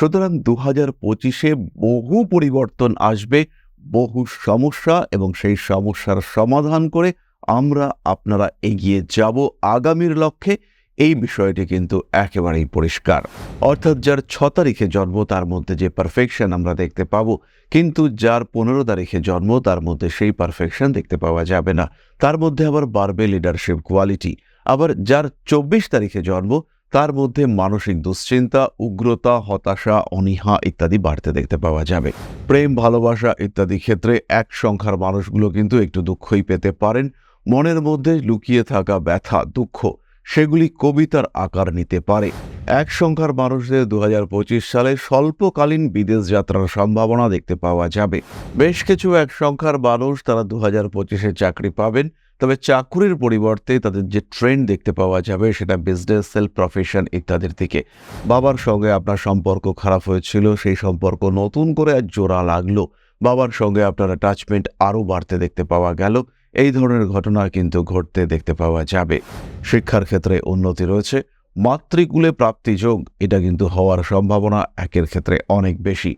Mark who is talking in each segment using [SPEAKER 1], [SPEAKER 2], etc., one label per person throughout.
[SPEAKER 1] সুতরাং দু হাজার পঁচিশে বহু পরিবর্তন আসবে, বহু সমস্যা এবং সেই সমস্যার সমাধান করে আমরা আপনারা এগিয়ে যাব আগামীর লক্ষ্যে। এই বিষয়টি কিন্তু একেবারেই পরিষ্কার। অর্থাৎ যার ছ তারিখে জন্ম, তার মধ্যে যে পারফেকশন আমরা দেখতে পাবো, কিন্তু যার পনেরো তারিখে জন্ম, তার মধ্যে সেই পারফেকশন দেখতে পাওয়া যাবে না। তার মধ্যে আবার বাড়বে লিডারশিপ কোয়ালিটি আবার যার চব্বিশ তারিখে জন্ম তার মধ্যে মানসিক দুশ্চিন্তা, উগ্রতা, হতাশা, অনীহা ইত্যাদি বাড়তে দেখতে পাওয়া যাবে। প্রেম, ভালোবাসা ইত্যাদি ক্ষেত্রে এক সংখ্যার মানুষগুলো কিন্তু একটু দুঃখই পেতে পারেন। মনের মধ্যে লুকিয়ে থাকা ব্যথা, দুঃখ, সেগুলি কবিতার আকার নিতে পারে। এক সংখ্যার মানুষদের দু হাজার পঁচিশ সালে স্বল্পকালীন বিদেশ যাত্রার সম্ভাবনা দেখতে পাওয়া যাবে। বেশ কিছু এক সংখ্যার মানুষ তারা দু হাজার চাকরি পাবেন। তবে চাকুরির পরিবর্তে তাদের যে ট্রেন্ড দেখতে পাওয়া যাবে সেটা বিজনেস সেলফ প্রফেশন ইত্যাদির দিকে। বাবার সঙ্গে আপনার সম্পর্ক খারাপ হয়েছিল, সেই সম্পর্ক নতুন করে জোড়া লাগল। বাবার সঙ্গে আপনার অ্যাটাচমেন্ট আরও বাড়তে দেখতে পাওয়া গেল। এই ধরনের ঘটনা কিন্তু ঘটতে দেখতে পাওয়া যাবে। শিক্ষার ক্ষেত্রে উন্নতি রয়েছে। মাতৃকুলে প্রাপ্তিযোগ এটা কিন্তু হওয়ার সম্ভাবনা একের ক্ষেত্রে অনেক বেশি।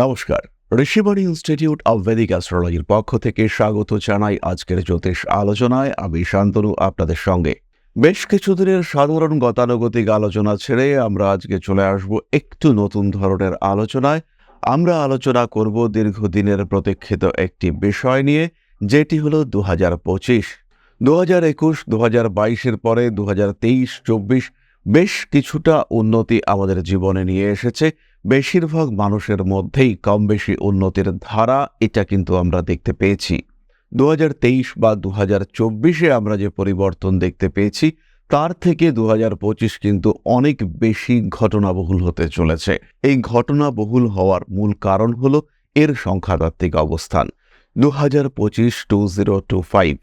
[SPEAKER 1] নমস্কার। ঋষিবাণী ইনস্টিটিউট অব ভেদিক অ্যাস্ট্রোলজির পক্ষ থেকে স্বাগত জানাই আজকের জ্যোতিষ আলোচনায়। আমি শান্তনু, আপনাদের সঙ্গে। বেশ কিছুদিনের সাধারণ গতানুগতিক আলোচনা ছেড়ে আমরা আজকে চলে আসব একটু নতুন ধরনের আলোচনায়। আমরা আলোচনা করব দীর্ঘদিনের প্রতীক্ষিত একটি বিষয় নিয়ে, যেটি হলো দু হাজার পঁচিশ। দু হাজার একুশ দু হাজার বাইশের পরে দু হাজার তেইশ, চব্বিশ বেশ কিছুটা উন্নতি আমাদের জীবনে নিয়ে এসেছে। বেশিরভাগ মানুষের মধ্যেই কম বেশি উন্নতির ধারা এটা কিন্তু আমরা দেখতে পেয়েছি। দু হাজার তেইশ বা দু চব্বিশে আমরা যে পরিবর্তন দেখতে পেয়েছি, তার থেকে দু কিন্তু অনেক বেশি ঘটনাবহুল হতে চলেছে। এই ঘটনাবহুল হওয়ার মূল কারণ হল এর সংখ্যাতাত্ত্বিক অবস্থান। দু হাজার পঁচিশ টু জিরো টু ফাইভ,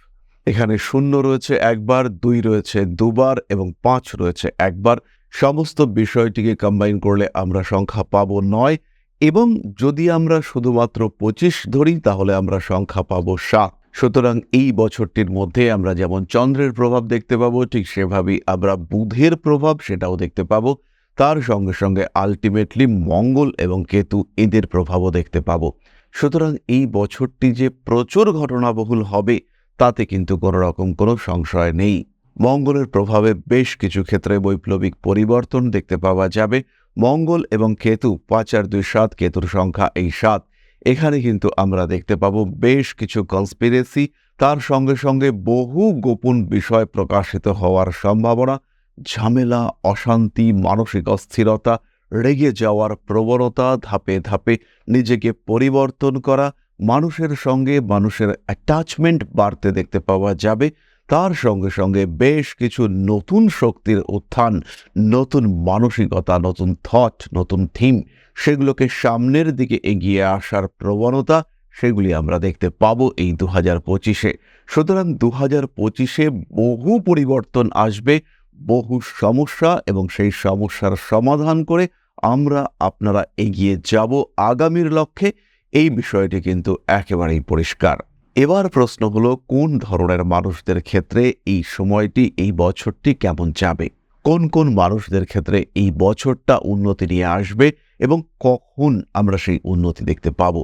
[SPEAKER 1] এখানে শূন্য রয়েছে একবার, দুই রয়েছে দুবার এবং পাঁচ রয়েছে একবার। সমস্ত বিষয়টিকে কম্বাইন করলে আমরা সংখ্যা পাব নয় এবং যদি আমরা শুধুমাত্র পঁচিশ ধরি, তাহলে আমরা সংখ্যা পাব সাত। সুতরাং এই বছরটির মধ্যে আমরা যেমন চন্দ্রের প্রভাব দেখতে পাবো, ঠিক সেভাবেই আমরা বুধের প্রভাব সেটাও দেখতে পাবো। তার সঙ্গে সঙ্গে আলটিমেটলি মঙ্গল এবং কেতু এদের প্রভাবও দেখতে পাব। সুতরাং এই বছরটি যে প্রচুর ঘটনাবহুল হবে, তাতে কিন্তু কোনো রকম কোনো সংশয় নেই। মঙ্গলের প্রভাবে বেশ কিছু ক্ষেত্রে বৈপ্লবিক পরিবর্তন দেখতে পাওয়া যাবে। মঙ্গল এবং কেতু, পাঁচ আর দুই সাত, কেতুর সংখ্যা এই সাত। এখানে কিন্তু আমরা দেখতে পাবো বেশ কিছু কনস্পিরেসি তার সঙ্গে সঙ্গে বহু গোপন বিষয় প্রকাশিত হওয়ার সম্ভাবনা, ঝামেলা, অশান্তি, মানসিক অস্থিরতা, রেগে যাওয়ার প্রবণতা, ধাপে ধাপে নিজেকে পরিবর্তন করা, মানুষের সঙ্গে মানুষের অ্যাটাচমেন্ট বাড়তে দেখতে পাওয়া যাবে। তার সঙ্গে সঙ্গে বেশ কিছু নতুন শক্তির উত্থান, নতুন মানসিকতা, নতুন থট নতুন থিম সেগুলোকে সামনের দিকে এগিয়ে আসার প্রবণতা সেগুলি আমরা দেখতে পাব এই দু হাজার পঁচিশে। সুতরাং দু হাজার পঁচিশে বহু পরিবর্তন আসবে, বহু সমস্যা এবং সেই সমস্যার সমাধান করে আমরা আপনারা এগিয়ে যাব আগামীর লক্ষ্যে। এই বিষয়টি কিন্তু একেবারেই পরিষ্কার। এবার প্রশ্ন হলো, কোন ধরনের মানুষদের ক্ষেত্রে এই সময়টি, এই বছরটি কেমন যাবে? কোন কোন মানুষদের ক্ষেত্রে এই বছরটা উন্নতি নিয়ে আসবে এবং কখন আমরা সেই উন্নতি দেখতে পাব?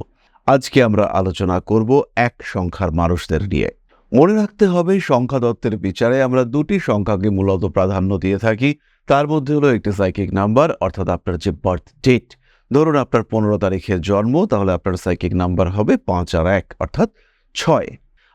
[SPEAKER 1] আজকে আমরা আলোচনা করব এক সংখ্যার মানুষদের নিয়ে। মনে রাখতে হবে, সংখ্যা দত্তের বিচারে আমরা দুটি সংখ্যাকে মূলত প্রাধান্য দিয়ে থাকি। তার মধ্যে হলো একটি সাইকিক নাম্বার অর্থাৎ আপনার যে বার্থ ডেট ধরুন আপনার পনেরো তারিখে জন্ম, তাহলে আপনার সাইকিক নাম্বার হবে পাঁচ আর এক, অর্থাৎ ছয়।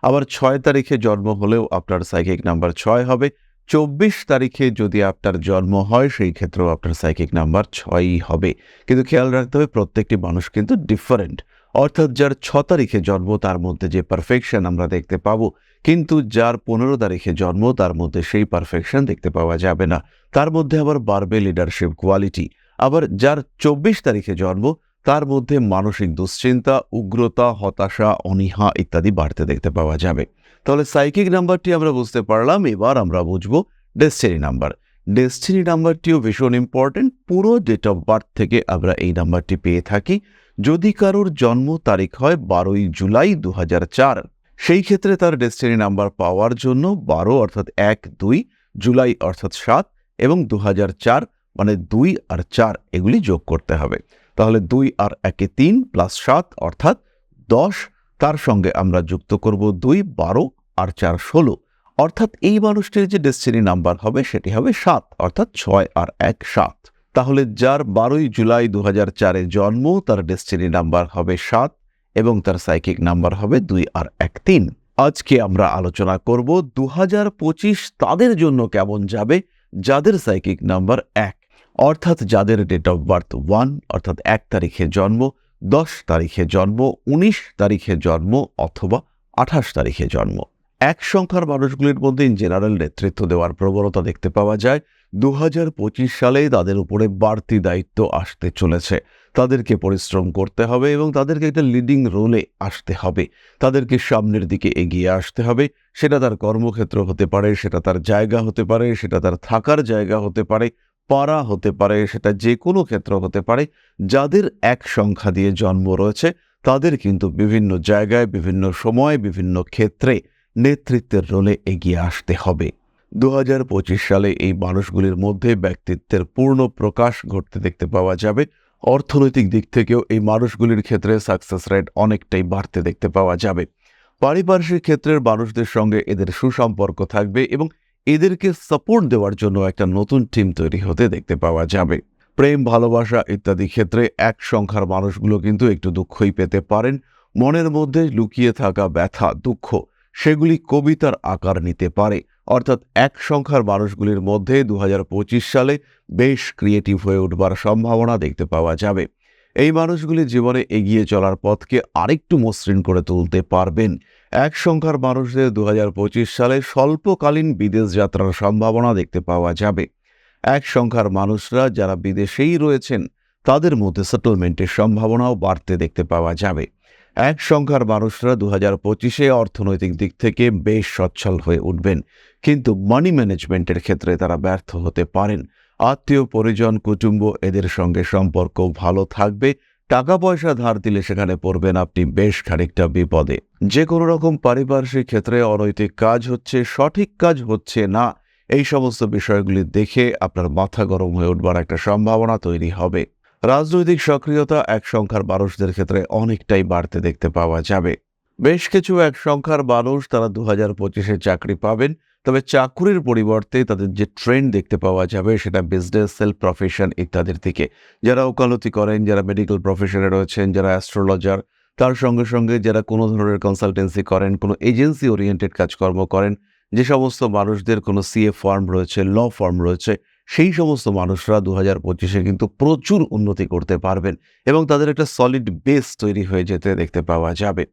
[SPEAKER 1] আবার ছয় তারিখে জন্ম হলেও আপনার সাইকিক নাম্বার ছয় হবে। চব্বিশ তারিখে যদি আপনার জন্ম হয়, সেই ক্ষেত্রেও আপনার সাইকিক নাম্বার ছয়ই হবে। কিন্তু খেয়াল রাখতে হবে, প্রত্যেকটি মানুষ কিন্তু ডিফারেন্ট অর্থাৎ যার ছ তারিখে জন্ম, তার মধ্যে যে পারফেকশন আমরা দেখতে পাবো, কিন্তু যার পনেরো তারিখে জন্ম, তার মধ্যে সেই পারফেকশন দেখতে পাওয়া যাবে না। তার মধ্যে আবার বাড়বে লিডারশিপ কোয়ালিটি আবার যার চব্বিশ তারিখে জন্ম তার মধ্যে মানসিক দুশ্চিন্তা, উগ্রতা, হতাশা, অনীহা ইত্যাদি বাড়তে দেখতে পাওয়া যাবে। তাহলে সাইকিক নাম্বারটি আমরা বুঝতে পারলাম, এবার আমরা বুঝব ডেস্টিনি নাম্বার। ডেস্টিনি নাম্বারটিও ভীষণ ইম্পর্টেন্ট পুরো ডেট অফ বার্থ থেকে আমরা এই নাম্বারটি পেয়ে থাকি। যদি কারোর জন্ম তারিখ হয় বারোই জুলাই দু হাজার চার, সেই ক্ষেত্রে তার ডেস্টিনি নাম্বার পাওয়ার জন্য বারো অর্থাৎ এক, দুই, জুলাই অর্থাৎ সাত এবং দু মানে দুই আর চার এগুলি যোগ করতে হবে। তাহলে দুই আর একে তিন প্লাস সাত অর্থাৎ দশ। তার সঙ্গে আমরা যুক্ত করব দুই, বারো আর চার, ষোলো। অর্থাৎ এই মানুষটির যে ডেস্টিনি নাম্বার হবে, সেটি হবে সাত, অর্থাৎ ছয় আর এক, সাত। তাহলে যার বারোই জুলাই দু হাজার চারে জন্ম, তার ডেস্টিনি নাম্বার হবে সাত এবং তার সাইকিক নাম্বার হবে দুই আর এক, তিন। আজকে আমরা আলোচনা করব দু হাজার পঁচিশ তাদের জন্য কেমন যাবে, যাদের সাইকিক নাম্বার এক। অর্থাৎ যাদের ডেট অফ বার্থ ওয়ান অর্থাৎ এক তারিখে জন্ম, দশ তারিখে জন্ম, উনিশ তারিখে জন্ম অথবা আঠাশ তারিখে জন্ম। এক সংখ্যার মানুষগুলির মধ্যে জেনারেল নেতৃত্ব দেওয়ার প্রবণতা দেখতে পাওয়া যায়। দু হাজার পঁচিশ সালে তাদের উপরে বাড়তি দায়িত্ব আসতে চলেছে। তাদেরকে পরিশ্রম করতে হবে এবং তাদেরকে একটা লিডিং রোলে আসতে হবে। তাদেরকে সামনের দিকে এগিয়ে আসতে হবে। সেটা তার কর্মক্ষেত্র হতে পারে, সেটা তার জায়গা হতে পারে, সেটা তার থাকার জায়গা হতে পারে। পাড়া হতে পারে, সেটা যে কোনো ক্ষেত্র হতে পারে, যাদের এক সংখ্যা দিয়ে জন্ম রয়েছে, তাদের কিন্তু বিভিন্ন জায়গায়, বিভিন্ন সময়, বিভিন্ন ক্ষেত্রে নেতৃত্বের রোলে এগিয়ে আসতে হবে। দু হাজার পঁচিশ সালে এই মানুষগুলির মধ্যে ব্যক্তিত্বের পূর্ণ প্রকাশ ঘটতে দেখতে পাওয়া যাবে। অর্থনৈতিক দিক থেকেও এই মানুষগুলির ক্ষেত্রে সাকসেস রেট অনেকটাই বাড়তে দেখতে পাওয়া যাবে। পারিপার্শ্বিক ক্ষেত্রের মানুষদের সঙ্গে এদের সুসম্পর্ক থাকবে এবং এদেরকে সাপোর্ট দেওয়ার জন্য একটা নতুন টিম তৈরি হতে দেখতে পাওয়া যাবে। প্রেম, ভালোবাসা ইত্যাদি ক্ষেত্রে এক সংখ্যার মানুষগুলো কিন্তু একটু দুঃখই পেতে পারেন। মনের মধ্যে লুকিয়ে থাকা ব্যথা, দুঃখ, সেগুলি কবিতার আকার নিতে পারে। অর্থাৎ এক সংখ্যার মানুষগুলির মধ্যে দু হাজার পঁচিশ সালে বেশ ক্রিয়েটিভ হয়ে উঠবার সম্ভাবনা দেখতে পাওয়া যাবে। এই মানুষগুলি জীবনে এগিয়ে চলার পথকে আরেকটু মসৃণ করে তুলতে পারবেন। এক সংখ্যার মানুষদের দু হাজার পঁচিশ সালে স্বল্পকালীন বিদেশ যাত্রার সম্ভাবনা দেখতে পাওয়া যাবে। এক সংখ্যার মানুষরা যারা বিদেশেই রয়েছেন, তাদের মধ্যে সেটেলমেন্টের সম্ভাবনাও বাড়তে দেখতে পাওয়া যাবে। এক সংখ্যার মানুষরা দু হাজার পঁচিশে অর্থনৈতিক দিক থেকে বেশ সচ্ছল হয়ে উঠবেন, কিন্তু মানি ম্যানেজমেন্টের ক্ষেত্রে তারা ব্যর্থ হতে পারেন। আত্মীয় পরিজন কুটুম্ব এদের সঙ্গে সম্পর্ক ভালো থাকবে টাকা পয়সা ধার দিলে সেখানে পড়বেন আপনি বেশ খানিকটা বিপদে। যে কোনো রকম পারিপার্শ্বিক ক্ষেত্রে অনৈতিক কাজ হচ্ছে, সঠিক কাজ হচ্ছে না, এই সমস্ত বিষয়গুলি দেখে আপনার মাথা গরম হয়ে উঠবার একটা সম্ভাবনা তৈরি হবে। রাজনৈতিক সক্রিয়তা এক সংখ্যার মানুষদের ক্ষেত্রে অনেকটাই বাড়তে দেখতে পাওয়া যাবে। বেশ কিছু এক সংখ্যার মানুষ তারা দু হাজার পঁচিশে চাকরি পাবেন তবে চাকুরির পরিবর্তে তাদের যে ট্রেন্ড দেখতে পাওয়া যাবে, সেটা বিজনেস সেলফ প্রফেশন ইত্যাদির থেকে যারা ওকালতি করেন, যারা মেডিকেল প্রফেশনে রয়েছেন, যারা অ্যাস্ট্রোলজার তার সঙ্গে সঙ্গে যারা কোনো ধরনের কনসালটেন্সি করেন, কোনো এজেন্সি ওরিয়েন্টেড কাজকর্ম করেন, যে সমস্ত মানুষদের কোনো সিএ ফার্ম রয়েছে ল ফার্ম রয়েছে, সেই সমস্ত মানুষরা দু হাজার পঁচিশে কিন্তু প্রচুর উন্নতি করতে পারবেন এবং তাদের একটা সলিড বেস তৈরি হয়ে যেতে দেখতে পাওয়া যাবে।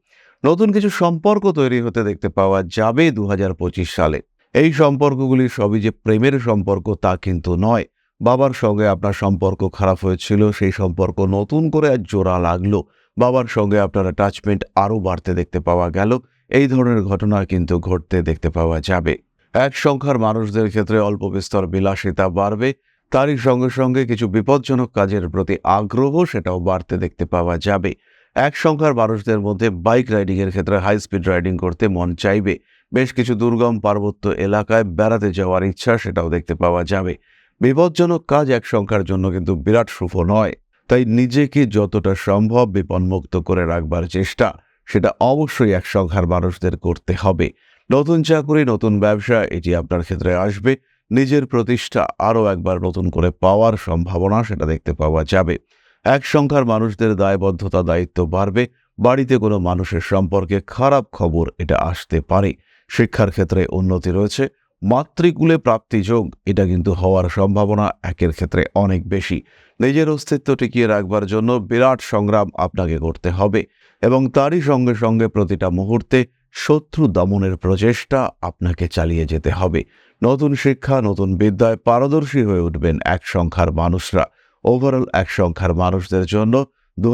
[SPEAKER 1] নতুন কিছু সম্পর্ক তৈরি হতে দেখতে পাওয়া যাবে দু হাজার পঁচিশ সালে। এই সম্পর্কগুলি সবই যে প্রেমের সম্পর্ক তা কিন্তু নয়। বাবার সঙ্গে আপনার সম্পর্ক খারাপ হয়েছিল, সেই সম্পর্ক নতুন করে আর জোড়া লাগল। বাবার সঙ্গে আপনার অ্যাটাচমেন্ট আরও বাড়তে দেখতে পাওয়া গেল। এই ধরনের ঘটনা কিন্তু ঘটতে দেখতে পাওয়া যাবে। এক সংখ্যার মানুষদের ক্ষেত্রে অল্প বিস্তর বিলাসিতা বাড়বে। তারই সঙ্গে সঙ্গে কিছু বিপজ্জনক কাজের প্রতি আগ্রহ সেটাও বাড়তে দেখতে পাওয়া যাবে। এক সংখ্যার মানুষদের মধ্যে বাইক রাইডিংয়ের ক্ষেত্রে হাই স্পিড রাইডিং করতে মন চাইবে। বেশ কিছু দুর্গম পার্বত্য এলাকায় বেড়াতে যাওয়ার ইচ্ছা সেটাও দেখতে পাওয়া যাবে। বিপজ্জনক কাজ এক সংখ্যার জন্য কিন্তু বিরাট শুভ নয়। তাই নিজেকে যতটা সম্ভব বিপন্মুক্ত করে রাখবার চেষ্টা, সেটা অবশ্যই এক সংখ্যার মানুষদের করতে হবে। নতুন চাকরি, নতুন ব্যবসা, এটি আপনার ক্ষেত্রে আসবে। নিজের প্রতিষ্ঠা আরও একবার নতুন করে পাওয়ার সম্ভাবনা সেটা দেখতে পাওয়া যাবে। এক সংখ্যার মানুষদের দায়বদ্ধতা, দায়িত্ব বাড়বে। বাড়িতে কোনো মানুষের সম্পর্কে খারাপ খবর এটা আসতে পারে। শিক্ষার ক্ষেত্রে উন্নতি রয়েছে। মাতৃকুলে প্রাপ্তিযোগ এটা কিন্তু হওয়ার সম্ভাবনা একের ক্ষেত্রে অনেক বেশি। নিজের অস্তিত্ব টিকিয়ে রাখবার জন্য বিরাট সংগ্রাম আপনাকে করতে হবে এবং তারই সঙ্গে সঙ্গে প্রতিটা মুহূর্তে শত্রু দমনের প্রচেষ্টা আপনাকে চালিয়ে যেতে হবে। নতুন শিক্ষা, নতুন বিদ্যায় পারদর্শী হয়ে উঠবেন এক সংখ্যার মানুষরা। ওভারঅল এক সংখ্যার মানুষদের জন্য দু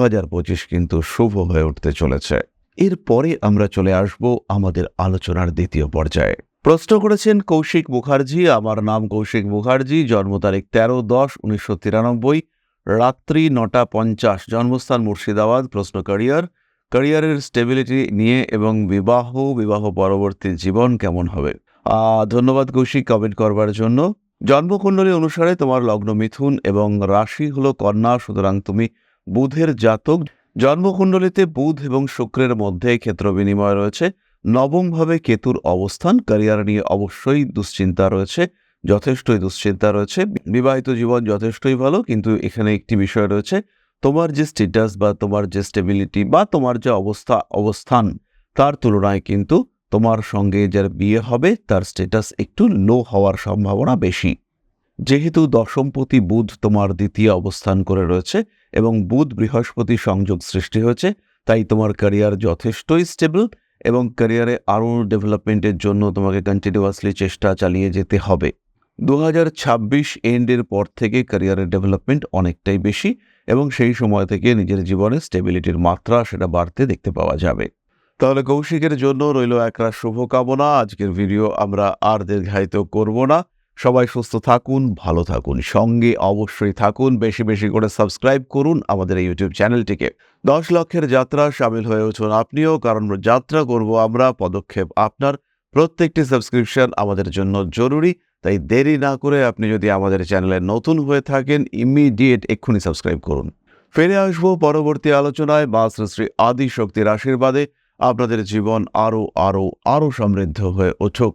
[SPEAKER 1] কিন্তু শুভ হয়ে উঠতে চলেছে। এরপরে আমরা চলে আসব আমাদের আলোচনার দ্বিতীয় পর্যায়ে। প্রশ্ন করেছেন কৌশিক মুখার্জি, আমার নাম কৌশিক মুখার্জি, জন্ম তারিখ তেরো দশ উনিশশো তিরানব্বই, রাত্রি নটা পঞ্চাশ, জন্মস্থান মুর্শিদাবাদ, প্রশ্ন ক্যারিয়ার ক্যারিয়ারের স্টেবিলিটি নিয়ে এবং বিবাহ বিবাহ পরবর্তী জীবন কেমন হবে? ধন্যবাদ কৌশিক কমেন্ট করবার জন্য। জন্মকুণ্ডলী অনুসারে তোমার লগ্ন মিথুন এবং রাশি হলো কন্যা, সুতরাং তুমি বুধের জাতক। জন্মকুণ্ডলিতে বুধ এবং শুক্রের মধ্যে ক্ষেত্র বিনিময় রয়েছে। নবমভাবে কেতুর অবস্থান, ক্যারিয়ার নিয়ে অবশ্যই দুশ্চিন্তা রয়েছে, যথেষ্টই দুশ্চিন্তা রয়েছে। বিবাহিত জীবন যথেষ্টই ভালো, কিন্তু এখানে একটি বিষয় রয়েছে, তোমার যে স্ট্যাটাস বা তোমার যে স্টেবিলিটি বা তোমার যে অবস্থা, অবস্থান, তার তুলনায় কিন্তু তোমার সঙ্গে যার বিয়ে হবে, তার স্ট্যাটাস একটু লো হওয়ার সম্ভাবনা বেশি। যেহেতু দশমপতি বুধ তোমার দ্বিতীয় অবস্থান করে রয়েছে এবং বুধ বৃহস্পতি সংযোগ সৃষ্টি হয়েছে, তাই তোমার ক্যারিয়ার যথেষ্টই স্টেবল এবং ক্যারিয়ারে আরও ডেভেলপমেন্টের জন্য তোমাকে কন্টিনিউয়াসলি চেষ্টা চালিয়ে যেতে হবে। দু হাজার ছাব্বিশ এন্ডের পর থেকে ক্যারিয়ারের ডেভেলপমেন্ট অনেকটাই বেশি এবং সেই সময় থেকে নিজের জীবনে স্টেবিলিটির মাত্রা সেটা বাড়তে দেখতে পাওয়া যাবে। তাহলে কৌশিকের জন্য রইল একরা শুভকামনা। আজকের ভিডিও আমরা আর দীর্ঘায়িত করব না। সবাই সুস্থ থাকুন, ভালো থাকুন, সঙ্গে অবশ্যই থাকুন, বেশি বেশি করে সাবস্ক্রাইব করুন আমাদের এই ইউটিউব চ্যানেলটিকে। দশ লক্ষের যাত্রা সামিল হয়ে উঠুন আপনিও, কারণ যাত্রা করব আমরা, পদক্ষেপ আপনার। প্রত্যেকটি সাবস্ক্রিপশন আমাদের জন্য জরুরি, তাই দেরি না করে আপনি যদি আমাদের চ্যানেলে নতুন হয়ে থাকেন ইমিডিয়েট এক্ষুনি সাবস্ক্রাইব করুন। ফিরে আসব পরবর্তী আলোচনায় মা শ্রী শ্রী আদি শক্তির আশীর্বাদে। আপনাদের জীবন আরও আরও আরও সমৃদ্ধ হয়ে উঠুক।